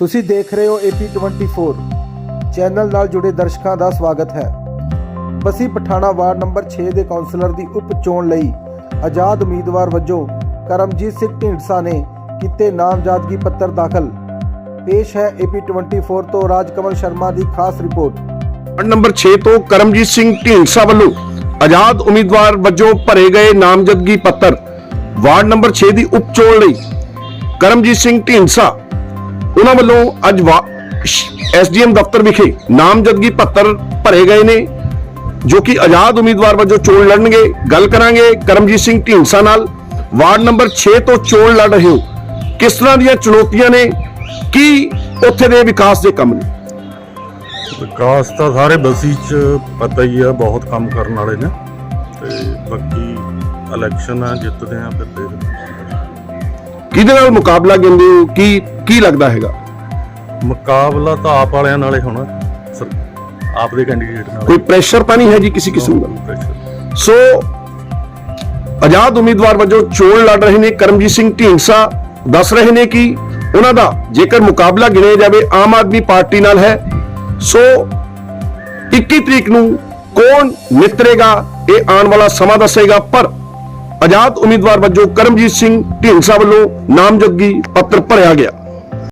ਤੁਸੀਂ ਦੇਖ ਰਹੇ ਹੋ AP24 ਚੈਨਲ ਨਾਲ ਜੁੜੇ ਦਰਸ਼ਕਾਂ ਦਾ ਸਵਾਗਤ ਹੈ। ਬਸੀ ਪਠਾਣਾ ਵਾਰਡ ਨੰਬਰ 6 ਦੇ ਕਾਉਂਸਲਰ ਦੀ ਉਪ ਚੋਣ ਲਈ ਆਜ਼ਾਦ ਉਮੀਦਵਾਰ ਵਜੋਂ ਕਰਮਜੀਤ ਸਿੰਘ ਢੀਂਡਸਾ ਨੇ ਕੀਤੇ ਨਾਮਜ਼ਦਗੀ ਪੱਤਰ ਦਾਖਲ। ਪੇਸ਼ ਹੈ AP24 ਤੋਂ ਰਾਜਕਮਲ ਸ਼ਰਮਾ ਦੀ ਖਾਸ ਰਿਪੋਰਟ। ਵਾਰਡ ਨੰਬਰ 6 ਤੋਂ ਕਰਮਜੀਤ ਸਿੰਘ ਢੀਂਡਸਾ ਵੱਲੋਂ ਆਜ਼ਾਦ ਉਮੀਦਵਾਰ ਵਜੋਂ ਭਰੇ ਗਏ ਨਾਮਜ਼ਦਗੀ ਪੱਤਰ ਵਾਰਡ ਨੰਬਰ 6 ਦੀ ਉਪ ਚੋਣ ਲਈ ਕਰਮਜੀਤ ਸਿੰਘ ਢੀਂਡਸਾ ਉਹਨਾਂ ਵੱਲੋਂ ਅੱਜ ਐਸਡੀਐਮ ਦਫ਼ਤਰ ਵਿਖੇ ਨਾਮਜ਼ਦਗੀ ਪੱਤਰ ਭਰੇ ਗਏ ਨੇ, ਜੋ ਕਿ ਆਜ਼ਾਦ ਉਮੀਦਵਾਰ ਵਜੋਂ ਚੋਣ ਲੜਨਗੇ। ਗੱਲ ਕਰਾਂਗੇ ਕਰਮਜੀਤ ਸਿੰਘ ਢੀਂਡਸਾ ਨਾਲ। ਵਾਰਡ ਨੰਬਰ 6 ਤੋਂ ਚੋਣ ਲੜ ਰਹੇ ਹੋ। ਕਿਸ ਤਰ੍ਹਾਂ ਦੀਆਂ ਚੁਣੌਤੀਆਂ ਨੇ? ਕੀ ਉੱਥੇ ਦੇ ਵਿਕਾਸ ਦੇ ਕੰਮ ਨੇ? ਵਿਕਾਸ ਤਾਂ ਸਾਰੇ ਬਸੀ ਚ ਪਤਾ ਹੀ ਆ, ਬਹੁਤ ਕੰਮ ਕਰਨ ਵਾਲੇ ਨੇ। ਤੇ ਬਾਕੀ ਇਲੈਕਸ਼ਨ ਆ, ਜਿੱਤਦੇ ਆ, ਫਿਰ ਦੇਖਦੇ ਕਿਹਦੇ ਨਾਲ ਮੁਕਾਬਲਾ ਕਹਿੰਦੇ ਹੋ? ਕੀ ਕੀ ਲੱਗਦਾ ਹੈਗਾ। ਮੁਕਾਬਲਾ ਤਾਂ ਆਪ ਵਾਲਿਆਂ ਨਾਲੇ ਹੋਣਾ ਸਰ- ਆਪ ਦੇ ਕੈਂਡੀਡੇਟ ਨਾਲ। ਕੋਈ ਪ੍ਰੈਸ਼ਰ ਤਾਂ ਨਹੀਂ ਹੈ ਜੀ ਕਿਸੇ ਕਿਸਮ ਦਾ। ਸੋ ਆਜ਼ਾਦ ਉਮੀਦਵਾਰ ਵਜੋਂ ਚੋਣ ਲੜ ਰਹੇ ਨੇ ਕਰਮਜੀਤ ਸਿੰਘ ਢੀਂਡਸਾ। ਦੱਸ ਰਹੇ ਨੇ ਕਿ ਉਹਨਾਂ ਦਾ ਜੇਕਰ ਮੁਕਾਬਲਾ ਗਿਣਿਆ ਜਾਵੇ ਆਮ ਆਦਮੀ ਪਾਰਟੀ ਨਾਲ ਹੈ। ਸੋ 21 ਤਰੀਕ ਨੂੰ ਕੌਣ ਨਿਤਰੇਗਾ ਇਹ ਆਉਣ ਵਾਲਾ ਸਮਾਂ ਦੱਸੇਗਾ ਪਰ ਆਜ਼ਾਦ ਉਮੀਦਵਾਰ ਵਜੋਂ ਕਰਮਜੀਤ ਸਿੰਘ ਢੀਂਡਸਾ ਵੱਲੋਂ ਨਾਮਜ਼ਦਗੀ ਪੱਤਰ ਭਰਿਆ ਗਿਆ।